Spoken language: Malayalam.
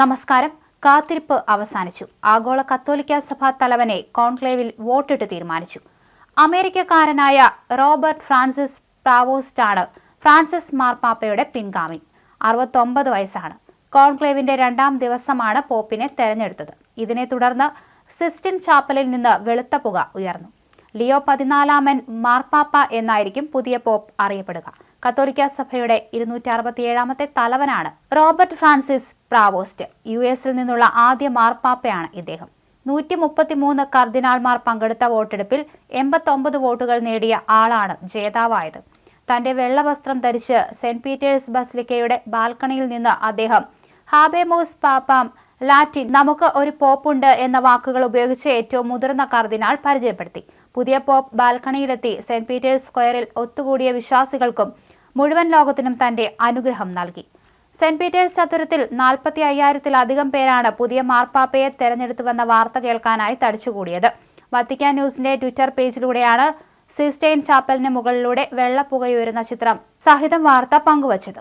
നമസ്കാരം. കാത്തിരിപ്പ് അവസാനിച്ചു. ആഗോള കത്തോലിക്ക സഭ തലവനെ കോൺക്ലേവിൽ വോട്ടിട്ട് തീരുമാനിച്ചു. അമേരിക്കക്കാരനായ റോബർട്ട് ഫ്രാൻസിസ് പ്രാവോസ്റ്റാണ് ഫ്രാൻസിസ് മാർപ്പാപ്പയുടെ പിൻഗാമി. അറുപത്തൊമ്പത് വയസ്സാണ്. കോൺക്ലേവിന്റെ രണ്ടാം ദിവസമാണ് പോപ്പിനെ തെരഞ്ഞെടുത്തത്. ഇതിനെ തുടർന്ന് സിസ്റ്റിൻ ചാപ്പലിൽ നിന്ന് വെളുത്ത പുക ഉയർന്നു. ലിയോ പതിനാലാമൻ മാർപ്പാപ്പ എന്നായിരിക്കും പുതിയ പോപ്പ് അറിയപ്പെടുക. കത്തോലിക്ക സഭയുടെ ഇരുന്നൂറ്റി അറുപത്തിയേഴാമത്തെ തലവനാണ് റോബർട്ട് ഫ്രാൻസിസ് പ്രാവോസ്റ്റ്. യു എസിൽ നിന്നുള്ള ആദ്യ മാർപ്പാപ്പയാണ് ഇദ്ദേഹം. നൂറ്റി മുപ്പത്തിമൂന്ന് കർദിനാൾമാർ പങ്കെടുത്ത വോട്ടെടുപ്പിൽ എൺപത്തൊമ്പത് വോട്ടുകൾ നേടിയ ആളാണ് ജേതാവായത്. തന്റെ വെള്ളവസ്ത്രം ധരിച്ച് സെന്റ് പീറ്റേഴ്സ് ബസ്ലിക്കയുടെ ബാൽക്കണിയിൽ നിന്ന് അദ്ദേഹം ഹാബേമോസ് പാപ്പാം ലാറ്റിൻ നമുക്ക് ഒരു പോപ്പുണ്ട് എന്ന വാക്കുകൾ ഉപയോഗിച്ച് ഏറ്റവും മുതിർന്ന കർദിനാൾ പരിചയപ്പെടുത്തി. പുതിയ പോപ്പ് ബാൽക്കണിയിലെത്തി സെന്റ് പീറ്റേഴ്സ് സ്ക്വയറിൽ ഒത്തുകൂടിയ വിശ്വാസികൾക്കും മുഴുവൻ ലോകത്തിനും തന്റെ അനുഗ്രഹം നൽകി. സെന്റ് പീറ്റേഴ്സ് ചത്തുരത്തിൽ നാൽപ്പത്തി അയ്യായിരത്തിലധികം പേരാണ് പുതിയ മാർപ്പാപ്പയെ തെരഞ്ഞെടുത്തുവെന്ന വാർത്ത കേൾക്കാനായി തടിച്ചുകൂടിയത്. വത്തിക്കാൻ ന്യൂസിന്റെ ട്വിറ്റർ പേജിലൂടെയാണ് സിസ്റ്റൈൻ ചാപ്പലിന് മുകളിലൂടെ വെള്ളപ്പുകയുയരുന്ന ചിത്രം സഹിതം വാർത്ത പങ്കുവച്ചത്.